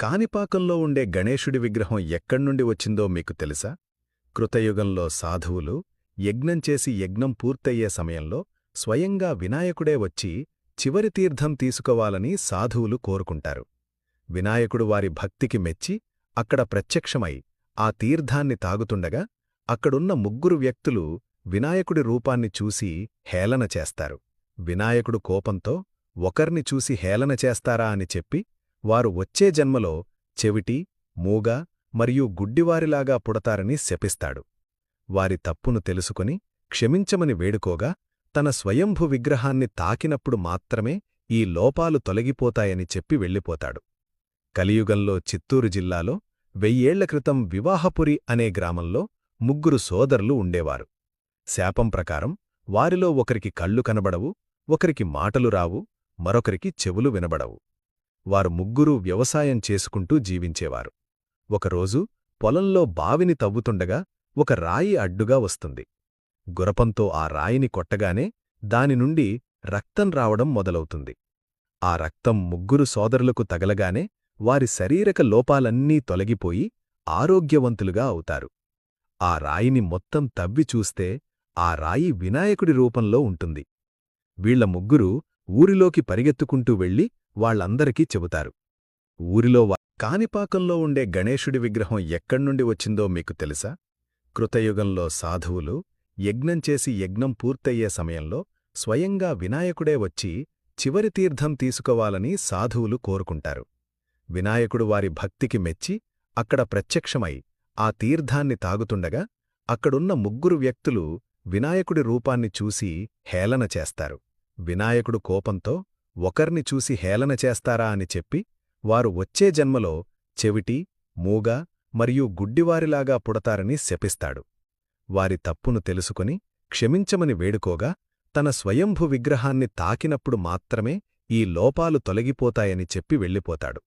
కానిపాకంలో ఉండే గణేశుడి విగ్రహం ఎక్కడ్నుండి వచ్చిందో మీకు తెలుసా? కృతయుగంలో సాధువులు యజ్ఞం చేసి యజ్ఞం పూర్తయ్యే సమయంలో స్వయంగా వినాయకుడే వచ్చి చివరి తీర్థం తీసుకోవాలని సాధువులు కోరుకుంటారు. వినాయకుడు వారి భక్తికి మెచ్చి అక్కడ ప్రత్యక్షమై ఆ తీర్థాన్ని తాగుతుండగా అక్కడున్న ముగ్గురు వ్యక్తులు వినాయకుడి రూపాన్ని చూసి హేళన చేస్తారు. వినాయకుడు కోపంతో ఒకర్ని చూసి హేళన చేస్తారా? అని చెప్పి వారు వచ్చే జన్మలో చెవిటి మూగ మరియు గుడ్డివారిలాగా పుడతారని శపిస్తాడు. వారి తప్పును తెలుసుకుని క్షమించమని వేడుకోగా తన స్వయంభు విగ్రహాన్ని తాకినప్పుడు మాత్రమే ఈ లోపాలు తొలగిపోతాయని చెప్పి వెళ్ళిపోతాడు. కలియుగంలో చిత్తూరు జిల్లాలో వెయ్యేళ్ళ క్రితం వివాహపురి అనే గ్రామంలో ముగ్గురు సోదరులు ఉండేవారు. శాపం ప్రకారం వారిలో ఒకరికి కళ్ళు కనబడవు ఒకరికి మాటలు రావు మరొకరికి చెవులు వినబడవు. వారు ముగ్గురూ వ్యవసాయం చేసుకుంటూ జీవించేవారు. ఒకరోజు పొలంలో బావిని తవ్వుతుండగా ఒక రాయి అడ్డుగా వస్తుంది. గురపంతో ఆ రాయిని కొట్టగానే దాని నుండి రక్తం రావడం మొదలవుతుంది. ఆ రక్తం ముగ్గురు సోదరులకు తగలగానే వారి శరీరక లోపాలన్నీ తొలగిపోయి ఆరోగ్యవంతులుగా అవుతారు. ఆ రాయిని మొత్తం తవ్వి చూస్తే ఆ రాయి వినాయకుడి రూపంలో ఉంటుంది. వీళ్ళ ముగ్గురు ఊరిలోకి పరిగెత్తుకుంటూ వెళ్ళి వాళ్ళందరికీ చెబుతారు. ఊరిలో కానిపాకంలో కాణిపాకంలో ఉండే గణేశుడి విగ్రహం ఎక్కడ్నుండి వచ్చిందో మీకు తెలుసా? కృతయుగంలో సాధువులు యజ్ఞం చేసి యజ్ఞం పూర్తయ్యే సమయంలో స్వయంగా వినాయకుడే వచ్చి చివరి తీర్థం తీసుకోవాలని సాధువులు కోరుకుంటారు. వినాయకుడు వారి భక్తికి మెచ్చి అక్కడ ప్రత్యక్షమై ఆ తీర్థాన్ని తాగుతుండగా అక్కడున్న ముగ్గురు వ్యక్తులు వినాయకుడి రూపాన్ని చూసి హేళన చేస్తారు. వినాయకుడు కోపంతో ఒకర్ని చూసి హేళన చేస్తారా అని చెప్పి వారు వచ్చే జన్మలో చెవిటి మూగ మరియు గుడ్డివారిలాగా పుడతారని శపిస్తాడు. వారి తప్పును తెలుసుకుని క్షమించమని వేడుకోగా తన స్వయంభు విగ్రహాన్ని తాకినప్పుడు మాత్రమే ఈ లోపాలు తొలగిపోతాయని చెప్పి వెళ్ళిపోతాడు.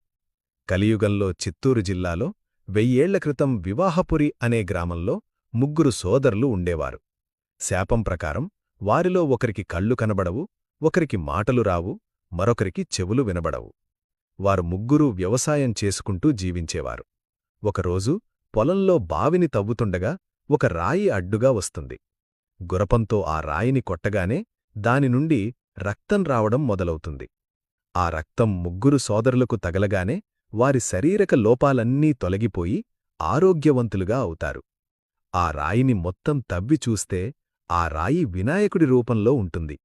కలియుగంలో చిత్తూరు జిల్లాలో వెయ్యేళ్ళ క్రితం వివాహపురి అనే గ్రామంలో ముగ్గురు సోదరులు ఉండేవారు. శాపం ప్రకారం వారిలో ఒకరికి కళ్ళు కనబడవు ఒకరికి మాటలు రావు మరొకరికి చెవులు వినబడవు. వారు ముగ్గురూ వ్యవసాయం చేసుకుంటూ జీవించేవారు. ఒకరోజు పొలంలో బావిని తవ్వుతుండగా ఒక రాయి అడ్డుగా వస్తుంది. గురపంతో ఆ రాయిని కొట్టగానే దాని నుండి రక్తం రావడం మొదలవుతుంది. ఆ రక్తం ముగ్గురు సోదరులకు తగలగానే వారి శరీరక లోపాలన్నీ తొలగిపోయి ఆరోగ్యవంతులుగా అవుతారు. ఆ రాయిని మొత్తం తవ్వి చూస్తే ఆ రాయి వినాయకుడి రూపంలో ఉంటుంది.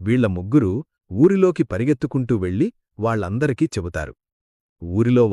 వీళ్ళ ముగ్గురు ఊరిలోకి పరిగెత్తుకుంటూ వెళ్ళి వాళ్ళందరికీ చెబుతారు. ఊరిలో